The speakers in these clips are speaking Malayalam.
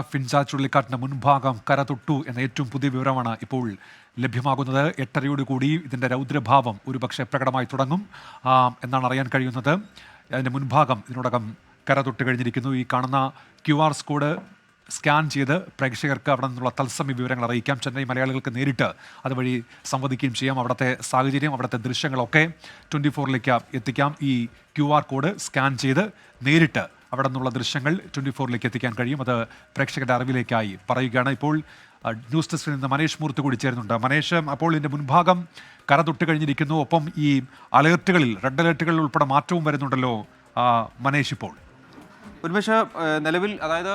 ഫിൻസ ചുഴലിക്കാറ്റിന്റെ മുൻഭാഗം കരതൊട്ടു എന്ന ഏറ്റവും പുതിയ വിവരമാണ് ഇപ്പോൾ ലഭ്യമാകുന്നത്. എട്ടരയോട് കൂടി ഇതിന്റെ രൗദ്രഭാവം ഒരുപക്ഷെ പ്രകടമായി തുടങ്ങും. എന്നാണ് അറിയാൻ കഴിയുന്നത്. അതിന്റെ മുൻഭാഗം ഇതിനോടകം കരതൊട്ട് കഴിഞ്ഞിരിക്കുന്നു. ഈ കാണുന്ന ക്യു ആർ കോഡ് സ്കാൻ ചെയ്ത് പ്രേക്ഷകർക്ക് അവിടെ നിന്നുള്ള തത്സമയ വിവരങ്ങൾ അറിയിക്കാം. ചെന്നൈ മലയാളികൾക്ക് നേരിട്ട് അതുവഴി സംവദിക്കുകയും ചെയ്യാം. അവിടുത്തെ സാഹചര്യം അവിടുത്തെ ദൃശ്യങ്ങളൊക്കെ ട്വന്റി ഫോറിലേക്ക് എത്തിക്കാം. ഈ ക്യു ആർ കോഡ് സ്കാൻ ചെയ്ത് നേരിട്ട് അവിടെ നിന്നുള്ള ദൃശ്യങ്ങൾ ട്വന്റി ഫോറിലേക്ക് എത്തിക്കാൻ കഴിയും. അത് പ്രേക്ഷകരുടെ അറിവിലേക്കായി പറയുകയാണ്. ഇപ്പോൾ ന്യൂസ് ഡെസ്കിൽ നിന്ന് മനേഷ് മൂർത്ത് കൂടി ചേരുന്നുണ്ട്. മനേഷ് അപ്പോൾ ഇതിന്റെ മുൻഭാഗം കര തൊട്ട് കഴിഞ്ഞിരിക്കുന്നു. ഒപ്പം ഈ അലേർട്ടുകളിൽ റെഡ് അലേർട്ടുകളിൽ ഉൾപ്പെടെ മാറ്റവും വരുന്നുണ്ടല്ലോ മനേഷ് ഇപ്പോൾ. ഏഹ് നിലവിൽ അതായത്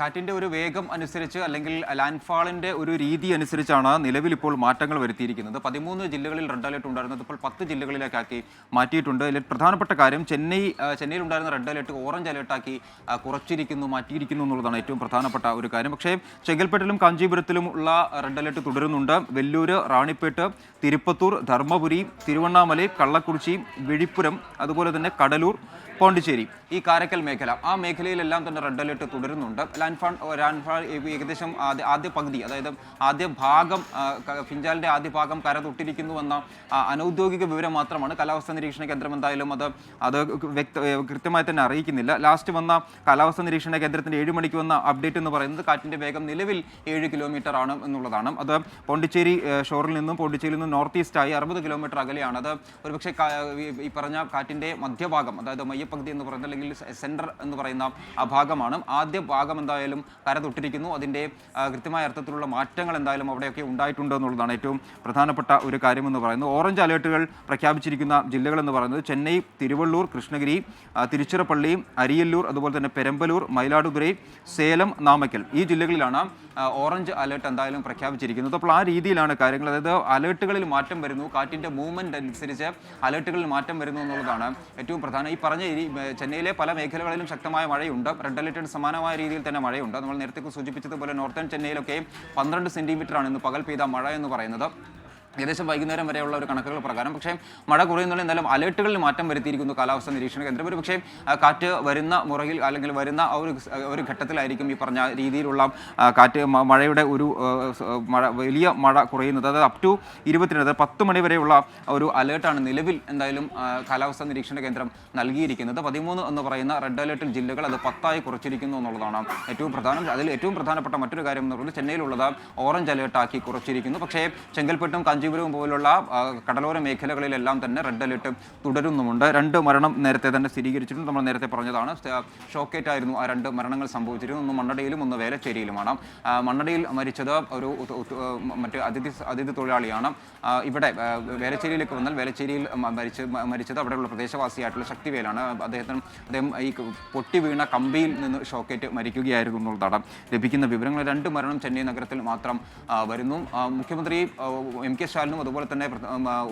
കാറ്റിന്റെ ഒരു വേഗം അനുസരിച്ച് അല്ലെങ്കിൽ ലാൻഡ്ഫാളിന്റെ ഒരു രീതി അനുസരിച്ചാണ് നിലവിൽ ഇപ്പോൾ മാറ്റങ്ങൾ വരുത്തിയിരിക്കുന്നത്. പതിമൂന്ന് ജില്ലകളിൽ റെഡ് അലേർട്ട് ഉണ്ടായിരുന്നത്. ഇപ്പോൾ പത്ത് ജില്ലകളിലേക്കാക്കി മാറ്റിയിട്ടുണ്ട്. ഇതിൽ പ്രധാനപ്പെട്ട കാര്യം ചെന്നൈ ചെന്നൈയിൽ ഉണ്ടായിരുന്ന റെഡ് അലേർട്ട് ഓറഞ്ച് അലേർട്ടാക്കി കുറച്ചിരിക്കുന്നു മാറ്റിയിരിക്കുന്നു എന്നുള്ളതാണ് ഏറ്റവും പ്രധാനപ്പെട്ട ഒരു കാര്യം. പക്ഷേ ചെങ്കൽപ്പെട്ടിലും കാഞ്ചീപുരത്തിലും ഉള്ള റെഡ് അലേർട്ട് തുടരുന്നുണ്ട്. വെല്ലൂര് റാണിപ്പേട്ട് തിരുപ്പത്തൂർ ധർമ്മപുരി തിരുവണ്ണാമലൈ കള്ളക്കുറിച്ചി വിഴിപ്പുരം അതുപോലെ തന്നെ കടലൂർ പോണ്ടിച്ചേരി ഈ കാരക്കൽ മേഖല. ആ മേഖലയിലെല്ലാം തന്നെ റെഡ് അലേർട്ട് തുടരുന്നുണ്ട്. ലാൻഫാൾ ലാൻഫാൾ ഏകദേശം ആദ്യ ആദ്യ പകുതി അതായത് ആദ്യ ഭാഗം ഫിഞ്ചാലിന്റെ ആദ്യ ഭാഗം കര തൊട്ടിരിക്കുന്നുവെന്ന അനൗദ്യോഗിക വിവരം മാത്രമാണ് കാലാവസ്ഥാ നിരീക്ഷണ കേന്ദ്രം എന്തായാലും അത് അത് വ്യക്ത കൃത്യമായി തന്നെ അറിയിക്കുന്നില്ല. ലാസ്റ്റ് വന്ന കാലാവസ്ഥാ നിരീക്ഷണ കേന്ദ്രത്തിന്റെ ഏഴ് മണിക്ക് വന്ന അപ്ഡേറ്റ് എന്ന് പറയുന്നത് കാറ്റിന്റെ വേഗം നിലവിൽ ഏഴ് കിലോമീറ്റർ ആണ് എന്നുള്ളതാണ്. അത് പോണ്ടിച്ചേരി ഷോറിൽ നിന്നും പോണ്ടിച്ചേരിയിൽ നിന്നും നോർത്ത് ഈസ്റ്റായി അറുപത് കിലോമീറ്റർ അകലെയാണ്. അത് ഒരുപക്ഷെ ഈ പറഞ്ഞ കാറ്റിന്റെ മധ്യഭാഗം അതായത് മയ്യപ്പകുതി എന്ന് പറയുന്നത് അല്ലെങ്കിൽ സെന്റർ എന്ന് പറയുന്ന ആ ഭാഗമാണ്. ആദ്യ ഭാഗം എന്തായാലും കര തൊട്ടിരിക്കുന്നു അതിന്റെ ആ, കൃത്യമായ അർത്ഥത്തിലുള്ള മാറ്റങ്ങൾ എന്തായാലും അവിടെയൊക്കെ ഉണ്ടായിട്ടുണ്ട് എന്നുള്ളതാണ് ഏറ്റവും പ്രധാനപ്പെട്ട ഒരു കാര്യമെന്ന് പറയുന്നത്. ഓറഞ്ച് അലേർട്ടുകൾ പ്രഖ്യാപിച്ചിരിക്കുന്ന ജില്ലകളെന്ന് പറയുന്നത് ചെന്നൈ തിരുവള്ളൂർ കൃഷ്ണഗിരി തിരുച്ചിറപ്പള്ളി അരിയല്ലൂർ അതുപോലെ തന്നെ പെരമ്പലൂർ മയിലാടുതുറൈ സേലം നാമക്കൽ. ഈ ജില്ലകളിലാണ് ഓറഞ്ച് അലേർട്ട് എന്തായാലും പ്രഖ്യാപിച്ചിരിക്കുന്നത്. അപ്പോൾ ആ രീതിയിലാണ് കാര്യങ്ങൾ. അതായത് അലേർട്ടുകളിൽ മാറ്റം വരുന്നു. കാറ്റിന്റെ മൂവ്മെന്റ് അനുസരിച്ച് അലേർട്ടുകളിൽ മാറ്റം വരുന്നു എന്നുള്ളതാണ് ഏറ്റവും പ്രധാനം. ഈ പറഞ്ഞ ചെന്നൈയിലെ പല മേഖലകളിലും ശക്തമായ മഴയുണ്ട്. റെഡ് അലർട്ടിന് സമാനമായ രീതിയിൽ തന്നെ മഴയുണ്ട്. നമ്മൾ നേരത്തെ സൂചിപ്പിച്ചതുപോലെ നോർത്തേൺ ചെന്നൈയിലൊക്കെയും പന്ത്രണ്ട് സെന്റിമീറ്റർ ആണ് ഇന്ന് പകൽ പെയ്ത മഴ എന്ന് പറയുന്നത്. ഏകദേശം വൈകുന്നേരം വരെയുള്ള ഒരു കണക്കുകൾ പ്രകാരം. പക്ഷേ മഴ കുറയുന്നുള്ള എന്തായാലും അലേർട്ടുകളിൽ മാറ്റം വരുത്തിയിരിക്കുന്നു കാലാവസ്ഥാ നിരീക്ഷണ കേന്ദ്രം. ഒരു പക്ഷേ കാറ്റ് വരുന്ന മുറയിൽ അല്ലെങ്കിൽ വരുന്ന ആ ഒരു ഒരു ഘട്ടത്തിലായിരിക്കും ഈ പറഞ്ഞ രീതിയിലുള്ള കാറ്റ് മഴയുടെ ഒരു മഴ വലിയ മഴ കുറയുന്നത്. അതായത് അപ് ടു ഇരുപത്തിരണ്ട് അതായത് പത്ത് മണി വരെയുള്ള ഒരു അലേർട്ടാണ് നിലവിൽ എന്തായാലും കാലാവസ്ഥ നിരീക്ഷണ കേന്ദ്രം നൽകിയിരിക്കുന്നത്. പതിമൂന്ന് എന്ന് പറയുന്ന റെഡ് അലേർട്ടിൽ ജില്ലകൾ അത് പത്തായി കുറച്ചിരിക്കുന്നു എന്നുള്ളതാണ് ഏറ്റവും പ്രധാനം. അതിൽ ഏറ്റവും പ്രധാനപ്പെട്ട മറ്റൊരു കാര്യം എന്ന് പറയുന്നത് ചെന്നൈയിലുള്ളത് ഓറഞ്ച് അലേർട്ടാക്കി കുറച്ചിരിക്കുന്നു. പക്ഷേ ചെങ്കൽപ്പെട്ടും കാഞ്ചീപുരവും പോലുള്ള കടലോര മേഖലകളിലെല്ലാം തന്നെ റെഡ് അലേർട്ട് തുടരുന്നുമുണ്ട്. രണ്ട് മരണം നേരത്തെ തന്നെ സ്ഥിരീകരിച്ചിട്ടുണ്ട്. നമ്മൾ നേരത്തെ പറഞ്ഞതാണ് ഷോക്കേറ്റ് ആയിരുന്നു ആ രണ്ട് മരണങ്ങൾ സംഭവിച്ചിരുന്നു ഒന്ന് മണ്ണടയിലും ഒന്ന് വേലച്ചേരിയിലുമാണ്. മണ്ണടയിൽ മരിച്ചത് ഒരു മറ്റ് അതിഥി അതിഥി തൊഴിലാളിയാണ്. ഇവിടെ വേലച്ചേരിയിലേക്ക് വന്നാൽ വേലച്ചേരിയിൽ മരിച്ച് മരിച്ചത് അവിടെയുള്ള പ്രദേശവാസിയായിട്ടുള്ള ശക്തിവേലാണ്. അദ്ദേഹത്തിന് അദ്ദേഹം ഈ പൊട്ടി വീണ കമ്പിയിൽ നിന്ന് ഷോക്കേറ്റ് മരിക്കുകയായിരുന്നു എന്നുള്ളതാണ് ലഭിക്കുന്ന വിവരങ്ങൾ. രണ്ട് മരണം ചെന്നൈ നഗരത്തിൽ മാത്രം വരുന്നു. മുഖ്യമന്ത്രി എം കെ സ്റ്റാലിനും അതുപോലെ തന്നെ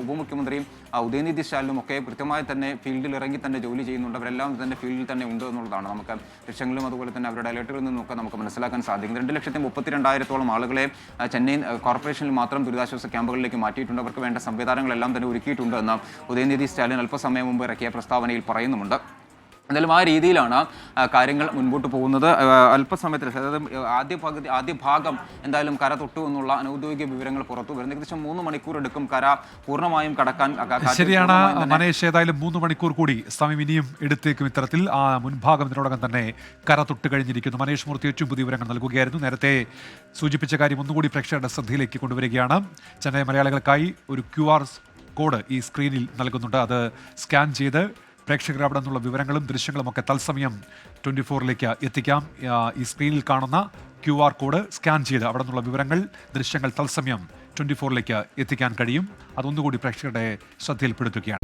ഉപമുഖ്യമന്ത്രിയും ഉദയനിധി സ്റ്റാലിനും ഒക്കെ കൃത്യമായി തന്നെ ഫീൽഡിൽ ഇറങ്ങി തന്നെ ജോലി ചെയ്യുന്നുണ്ട്. അവരെല്ലാം തന്നെ ഫീൽഡിൽ തന്നെ ഉണ്ട് എന്നുള്ളതാണ്. നമുക്ക് ദൃശ്യങ്ങളും അതുപോലെ തന്നെ അവരുടെ അലേർട്ടുകളിൽ നിന്നൊക്കെ നമുക്ക് മനസ്സിലാക്കാൻ സാധിക്കും. രണ്ട് ലക്ഷത്തി മുപ്പത്തിരണ്ടായിരത്തോളം ആളുകളെ ചെന്നൈ കോർപ്പറേഷനിൽ മാത്രം ദുരിതാശ്വാസ ക്യാമ്പുകളിലേക്ക് മാറ്റിയിട്ടുണ്ട്. അവർക്ക് വേണ്ട സംവിധാനങ്ങളെല്ലാം തന്നെ ഒരുക്കിയിട്ടുണ്ട് എന്ന് ഉദയനിധി സ്റ്റാലിൻ അല്പസമയം മുമ്പ് ഇറക്കിയ പ്രസ്താവനയിൽ പറയുന്നുമുണ്ട്. എന്തായാലും ആ രീതിയിലാണ് കാര്യങ്ങൾ മുൻപോട്ട് പോകുന്നത്. അല്പസമയത്തിൽ അതായത് ആദ്യ പകുതി ആദ്യ ഭാഗം എന്തായാലും കര തൊട്ടു എന്നുള്ള അനൗദ്യോഗിക വിവരങ്ങൾ പുറത്തു വരുന്നത് ഏകദേശം മൂന്ന് മണിക്കൂർ എടുക്കും കര പൂർണമായും കടക്കാൻ ശരിയാണ്. മനേഷ് ഏതായാലും മൂന്ന് മണിക്കൂർ കൂടി സമയം ഇനിയും എടുത്തേക്കും ഇത്തരത്തിൽ. ആ മുൻഭാഗം ഇതിനോടകം തന്നെ കര തൊട്ട് കഴിഞ്ഞിരിക്കുന്നു. മനേഷ് മൂർത്തി ഏറ്റവും പുതിയ വിവരങ്ങൾ നൽകുകയായിരുന്നു. നേരത്തെ സൂചിപ്പിച്ച കാര്യം ഒന്നുകൂടി പ്രേക്ഷകരുടെ ശ്രദ്ധയിലേക്ക് കൊണ്ടുവരികയാണ്. ചെന്നൈ മലയാളികൾക്കായി ഒരു ക്യു ആർ കോഡ് ഈ സ്ക്രീനിൽ നൽകുന്നുണ്ട്. അത് സ്കാൻ ചെയ്ത് പ്രേക്ഷകർ അവിടെ നിന്നുള്ള വിവരങ്ങളും ദൃശ്യങ്ങളും ഒക്കെ തത്സമയം ട്വന്റി ഫോറിലേക്ക് എത്തിക്കാം. ഈ സ്ക്രീനിൽ കാണുന്ന ക്യു ആർ കോഡ് സ്കാൻ ചെയ്ത് അവിടെ നിന്നുള്ള വിവരങ്ങൾ ദൃശ്യങ്ങൾ തത്സമയം ട്വന്റി ഫോറിലേക്ക് എത്തിക്കാൻ കഴിയും. അതൊന്നുകൂടി പ്രേക്ഷകരുടെ ശ്രദ്ധയിൽപ്പെടുത്തുകയാണ്.